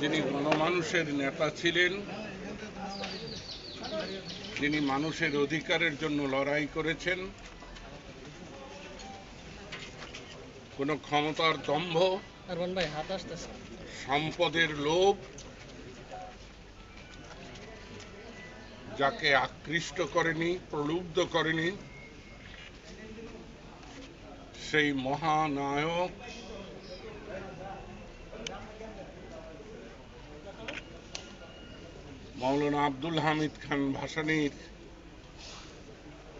যিনি গণমানুষের নেতা ছিলেন যিনি মানুষের অধিকারের জন্য লড়াই করেছেন কোনো ক্ষমতার দম্ভ সম্পদের লোভ যাকে আকৃষ্ট করেনি প্রলুব্ধ করেনি সেই মহানায়ক মৌলানা আব্দুল হামিদ খান ভাসানীর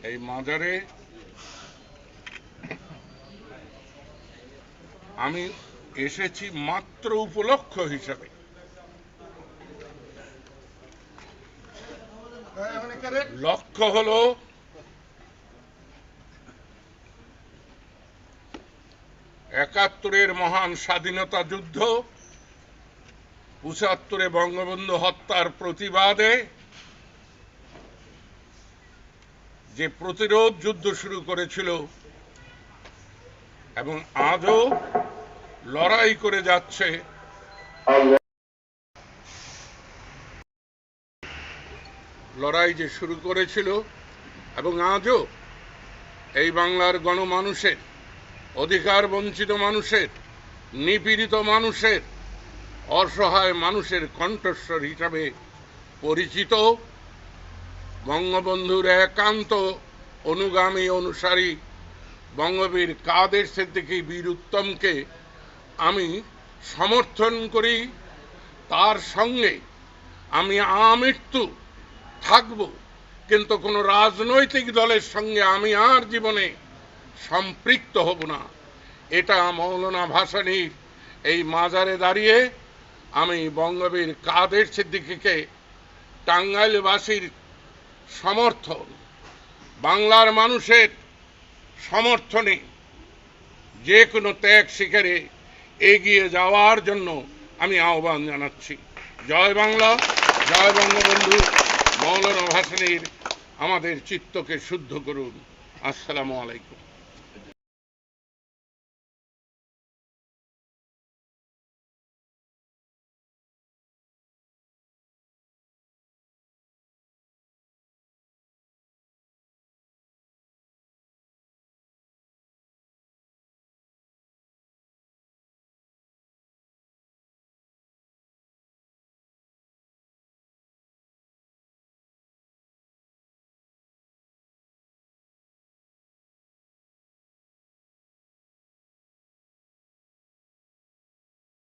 এই মাজারে আমি এসেছি মাত্র উপলক্ষ হিসাবে। লক্ষ্য হলো একাত্তরের মহান স্বাধীনতা যুদ্ধ পঁচাত্তরে বঙ্গবন্ধু হত্যার প্রতিবাদে যে প্রতিরোধ যুদ্ধ শুরু করেছিল এবং আজও লড়াই করে যাচ্ছে, লড়াই যে শুরু করেছিল এবং আজও এই বাংলার গণমানুষের, অধিকার বঞ্চিত মানুষের, নিপীড়িত মানুষের অসহায় মানুষের কণ্ঠস্বর হিসাবে পরিচিত। বঙ্গবন্ধুর একান্ত অনুগামী অনুসারী বঙ্গবীর কাদের সিদ্দিকী বীর উত্তমকে আমি সমর্থন করি। তার সঙ্গে আমি আমৃত্যু থাকব। কিন্তু কোনো রাজনৈতিক দলের সঙ্গে আমি আর জীবনে সম্পৃক্ত হব না। এটা মৌলানা ভাসানীর এই মাজারে দাঁড়িয়ে আমি বঙ্গবীর কাদের সিদ্দিকীকে টাঙ্গাইলবাসীর সমর্থন, বাংলার মানুষের সমর্থনে যে কোনো ত্যাগ শিকারে এগিয়ে যাওয়ার জন্য আমি আহ্বান জানাচ্ছি। জয় বাংলা, জয় বঙ্গবন্ধু। মৌলানা ভাসানীর আমাদের চিত্তকে শুদ্ধ করুন। আসসালামু আলাইকুম।